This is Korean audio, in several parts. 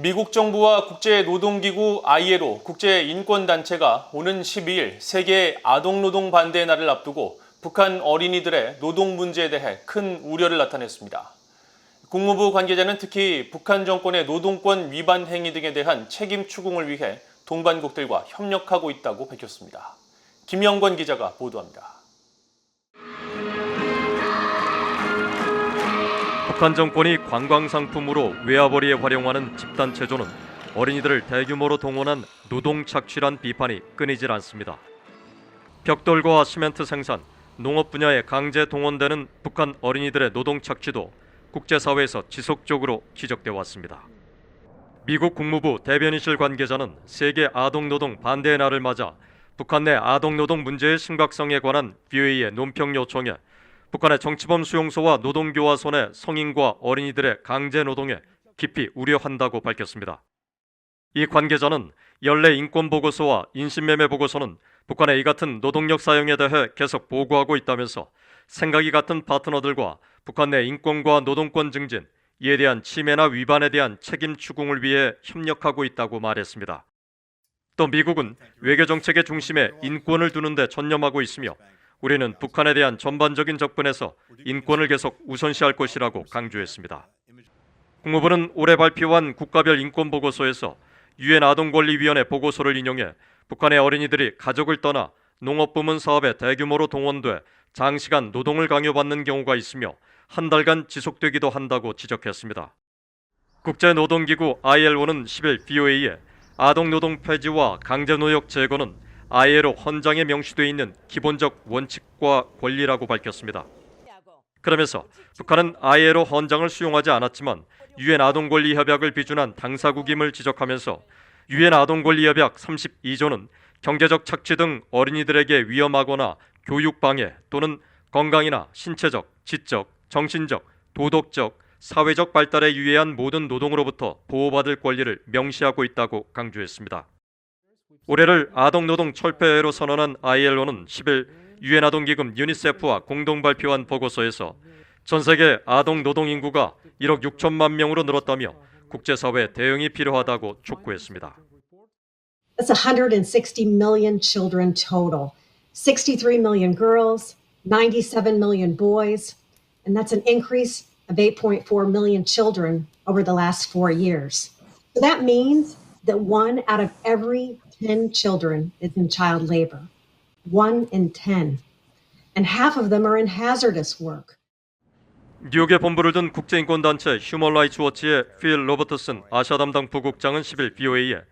미국 정부와 국제노동기구 ILO 국제인권단체가 오는 12일 세계 아동노동 반대 날을 앞두고 북한 어린이들의 노동 문제에 대해 큰 우려를 나타냈습니다. 국무부 관계자는 특히 북한 정권의 노동권 위반 행위 등에 대한 책임 추궁을 위해 동반국들과 협력하고 있다고 밝혔습니다. 김영권 기자가 보도합니다. 북한 정권이 관광 상품으로 외화벌이에 활용하는 집단 체조는 어린이들을 대규모로 동원한 노동 착취란 비판이 끊이질 않습니다. 벽돌과 시멘트 생산, 농업 분야에 강제 동원되는 북한 어린이들의 노동 착취도 국제사회에서 지속적으로 지적돼 왔습니다. 미국 국무부 대변인실 관계자는 세계 아동 노동 반대의 날을 맞아 북한 내 아동 노동 문제의 심각성에 관한 VOA의 논평 요청에 북한의 정치범 수용소와 노동교화소 내 성인과 어린이들의 강제 노동에 깊이 우려한다고 밝혔습니다. 이 관계자는 연례 인권보고서와 인신매매 보고서는 북한의 이 같은 노동력 사용에 대해 계속 보고하고 있다면서 생각이 같은 파트너들과 북한 내 인권과 노동권 증진, 이에 대한 침해나 위반에 대한 책임 추궁을 위해 협력하고 있다고 말했습니다. 또 미국은 외교 정책의 중심에 인권을 두는 데 전념하고 있으며 우리는 북한에 대한 전반적인 접근에서 인권을 계속 우선시할 것이라고 강조했습니다. 국무부는 올해 발표한 국가별 인권 보고서에서 유엔 아동권리위원회 보고서를 인용해 북한의 어린이들이 가족을 떠나 농업 부문 사업에 대규모로 동원돼 장시간 노동을 강요받는 경우가 있으며 한 달간 지속되기도 한다고 지적했습니다. 국제노동기구 ILO는 10일 BOA에 아동노동 폐지와 강제노역 제거는 ILO 헌장에 명시되어 있는 기본적 원칙과 권리라고 밝혔습니다. 그러면서 북한은 ILO 헌장을 수용하지 않았지만 유엔 아동권리 협약을 비준한 당사국임을 지적하면서 유엔 아동권리 협약 32조는 경제적 착취 등 어린이들에게 위험하거나 교육 방해 또는 건강이나 신체적, 지적, 정신적, 도덕적, 사회적 발달에 유해한 모든 노동으로부터 보호받을 권리를 명시하고 있다고 강조했습니다. 올해를 아동노동 철폐해로 선언한 ILO는 10일 유엔 아동기금 유니세프와 공동 발표한 보고서에서 전 세계 아동 노동 인구가 1억 6천만 명으로 늘었다며 국제사회 대응이 필요하다고 촉구했습니다. That's 160 million children total 63 million girls, 97 million boys, and that's an increase of 8.4 million children over the last four years. So that means that one out of every 10 children is in child labor. One in 10. And half of them are in hazardous work. 뉴욕에 본부를 둔 국제인권단체 휴먼 라이츠 워치의 필 로버트슨 아시아 담당 부국장은 10일 BOA에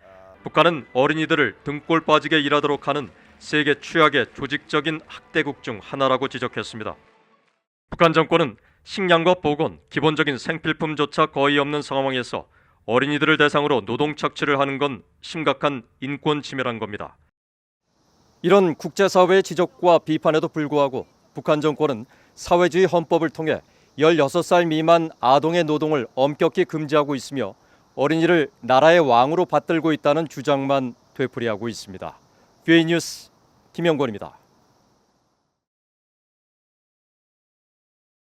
북한은 어린이들을 등골 빠지게 일하도록 하는 세계 최악의 조직적인 학대국 중 하나라고 지적했습니다. 북한 정권은 식량과 보건, 기본적인 생필품조차 거의 없는 상황에서 어린이들을 대상으로 노동 착취를 하는 건 심각한 인권 침해란 겁니다. 이런 국제사회의 지적과 비판에도 불구하고 북한 정권은 사회주의 헌법을 통해 16살 미만 아동의 노동을 엄격히 금지하고 있으며 어린이를 나라의 왕으로 받들고 있다는 주장만 되풀이하고 있습니다. 뷰이 뉴스 김영권입니다.